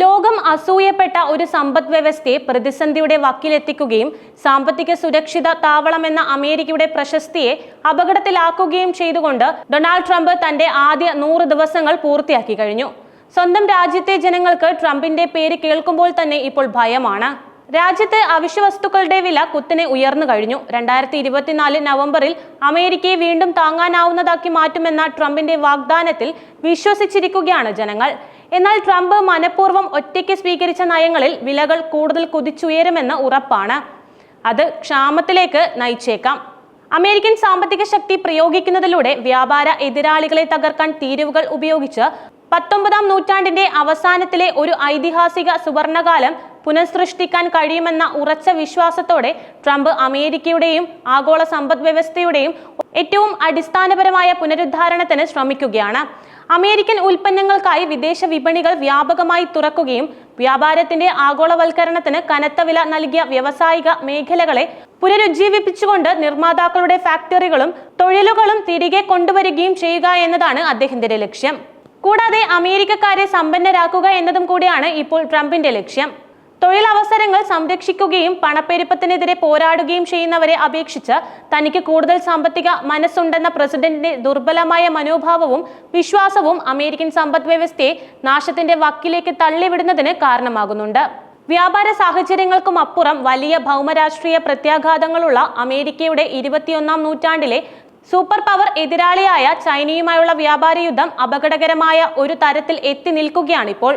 ലോകം അസൂയപ്പെട്ട ഒരു സമ്പദ് വ്യവസ്ഥയെ പ്രതിസന്ധിയുടെ വക്കിലെത്തിക്കുകയും സാമ്പത്തിക സുരക്ഷിത എന്ന അമേരിക്കയുടെ പ്രശസ്തിയെ അപകടത്തിലാക്കുകയും ചെയ്തുകൊണ്ട് ഡൊണാൾഡ് ട്രംപ് തന്റെ ആദ്യ നൂറ് ദിവസങ്ങൾ പൂർത്തിയാക്കി കഴിഞ്ഞു. സ്വന്തം രാജ്യത്തെ ജനങ്ങൾക്ക് ട്രംപിന്റെ പേര് കേൾക്കുമ്പോൾ തന്നെ ഇപ്പോൾ ഭയമാണ്. രാജ്യത്ത് അവശ്യവസ്തുക്കളുടെ വില കുത്തിനെ ഉയർന്നു കഴിഞ്ഞു. രണ്ടായിരത്തി ഇരുപത്തിനാല് നവംബറിൽ അമേരിക്കയെ വീണ്ടും താങ്ങാനാവുന്നതാക്കി മാറ്റുമെന്ന ട്രംപിന്റെ വാഗ്ദാനത്തിൽ വിശ്വസിച്ചിരിക്കുകയാണ് ജനങ്ങൾ. എന്നാൽ ട്രംപ് മനഃപൂർവം ഒറ്റയ്ക്ക് സ്വീകരിച്ച നയങ്ങളിൽ വിലകൾ കൂടുതൽ കുതിച്ചുയരുമെന്ന് ഉറപ്പാണ്. അത് ക്ഷാമത്തിലേക്ക് നയിച്ചേക്കാം. അമേരിക്കൻ സാമ്പത്തിക ശക്തി പ്രയോഗിക്കുന്നതിലൂടെ വ്യാപാര എതിരാളികളെ തകർക്കാൻ തീരുവകൾ ഉപയോഗിച്ച് പത്തൊമ്പതാം നൂറ്റാണ്ടിന്റെ അവസാനത്തിലെ ഒരു ഐതിഹാസിക സുവർണകാലം പുനഃസൃഷ്ടിക്കാൻ കഴിയുമെന്ന ഉറച്ച വിശ്വാസത്തോടെ ട്രംപ് അമേരിക്കയുടെയും ആഗോള സമ്പദ് വ്യവസ്ഥയുടെയും ഏറ്റവും അടിസ്ഥാനപരമായ പുനരുദ്ധാരണത്തിന് ശ്രമിക്കുകയാണ്. അമേരിക്കൻ ഉൽപ്പന്നങ്ങൾക്കായി വിദേശ വിപണികൾ വ്യാപകമായി തുറക്കുകയും വ്യാപാരത്തിന്റെ ആഗോളവൽക്കരണത്തിന് കനത്ത വില നൽകിയ വ്യാവസായിക മേഖലകളെ പുനരുജ്ജീവിപ്പിച്ചുകൊണ്ട് നിർമ്മാതാക്കളുടെ ഫാക്ടറികളും തൊഴിലുകളും തിരികെ കൊണ്ടുവരികയും ചെയ്യുക എന്നതാണ് അദ്ദേഹത്തിന്റെ ലക്ഷ്യം. കൂടാതെ അമേരിക്കക്കാരെ സമ്പന്നരാക്കുക എന്നതും കൂടിയാണ് ഇപ്പോൾ ട്രംപിന്റെ ലക്ഷ്യം. തൊഴിലവസരങ്ങൾ സംരക്ഷിക്കുകയും പണപ്പെരുപ്പത്തിനെതിരെ പോരാടുകയും ചെയ്യുന്നവരെ അപേക്ഷിച്ച് തനിക്ക് കൂടുതൽ സാമ്പത്തിക മനസ്സുണ്ടെന്ന പ്രസിഡന്റിന്റെ ദുർബലമായ മനോഭാവവും വിശ്വാസവും അമേരിക്കൻ സമ്പദ് വ്യവസ്ഥയെ നാശത്തിന്റെ വക്കിലേക്ക് തള്ളിവിടുന്നതിന് കാരണമാകുന്നുണ്ട്. വ്യാപാര സാഹചര്യങ്ങൾക്കും അപ്പുറം വലിയ ഭൗമരാഷ്ട്രീയ പ്രത്യാഘാതങ്ങളുള്ള അമേരിക്കയുടെ ഇരുപത്തിയൊന്നാം നൂറ്റാണ്ടിലെ സൂപ്പർ പവർ എതിരാളിയായ ചൈനയുമായുള്ള വ്യാപാര യുദ്ധം അപകടകരമായ ഒരു തരത്തിൽ എത്തി നിൽക്കുകയാണിപ്പോൾ.